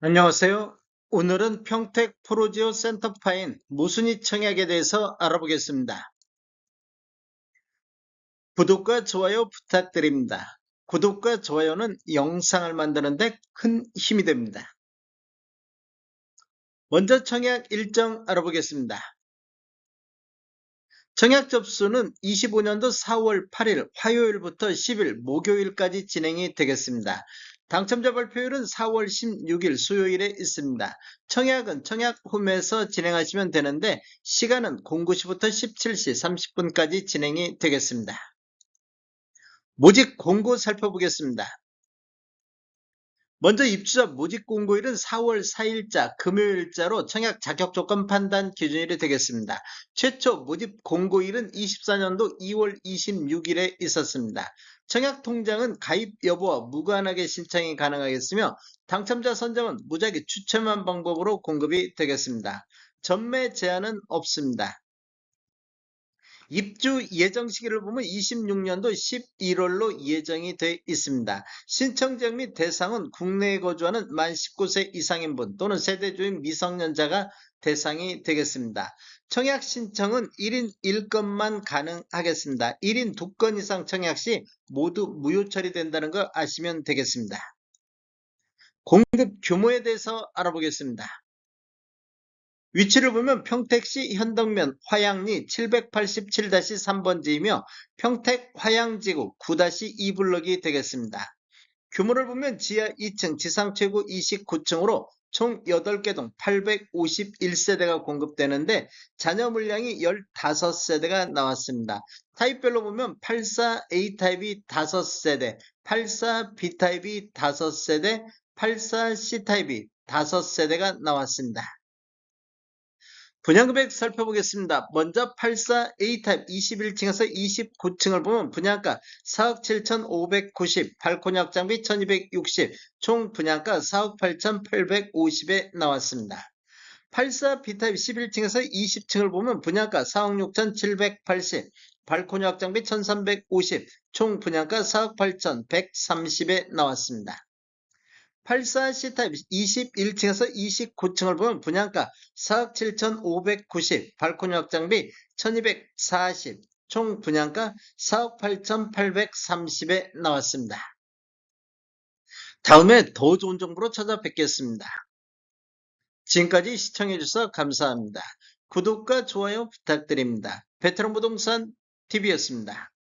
안녕하세요. 오늘은 평택 프로지오 센터파인 무순이 청약에 대해서 알아보겠습니다. 구독과 좋아요 부탁드립니다. 구독과 좋아요는 영상을 만드는데 큰 힘이 됩니다. 먼저 청약 일정 알아보겠습니다. 청약 접수는 25년도 4월 8일 화요일부터 10일 목요일까지 진행이 되겠습니다. 당첨자 발표율은 4월 16일 수요일에 있습니다. 청약은 청약홈에서 진행하시면 되는데 시간은 09시부터 17시 30분까지 진행이 되겠습니다. 모집 공고 살펴보겠습니다. 먼저 입주자 모집 공고일은 4월 4일자 금요일자로 청약 자격 조건 판단 기준일이 되겠습니다. 최초 모집 공고일은 24년도 2월 26일에 있었습니다. 청약 통장은 가입 여부와 무관하게 신청이 가능하겠으며 당첨자 선정은 무작위 추첨한 방법으로 공급이 되겠습니다. 전매 제한은 없습니다. 입주 예정 시기를 보면 26년도 11월로 예정이 돼 있습니다. 신청자 및 대상은 국내에 거주하는 만 19세 이상인 분 또는 세대 주인 미성년자가 대상이 되겠습니다. 청약 신청은 1인 1건만 가능하겠습니다. 1인 2건 이상 청약 시 모두 무효 처리된다는 거 아시면 되겠습니다. 공급 규모에 대해서 알아보겠습니다. 위치를 보면 평택시 현덕면 화양리 787-3번지이며 평택 화양지구 9-2블럭이 되겠습니다. 규모를 보면 지하 2층, 지상 최고 29층으로 총 8개 동 851세대가 공급되는데 자녀 물량이 15세대가 나왔습니다. 타입별로 보면 84A 타입이 5세대, 84B 타입이 5세대, 84C 타입이 5세대가 나왔습니다. 분양금액 살펴보겠습니다. 먼저 84A 타입 21층에서 29층을 보면 분양가 4억 7,590, 발코니 확장비 1,260, 총 분양가 4억 8,850에 나왔습니다. 84B 타입 11층에서 20층을 보면 분양가 4억 6,780, 발코니 확장비 1,350, 총 분양가 4억 8,130에 나왔습니다. 84C 타입 21층에서 29층을 보면 분양가 4억 7,590, 발코니 확장비 1,240, 총 분양가 4억 8,830에 나왔습니다. 다음에 더 좋은 정보로 찾아뵙겠습니다. 지금까지 시청해주셔서 감사합니다. 구독과 좋아요 부탁드립니다. 베테랑 부동산 TV였습니다.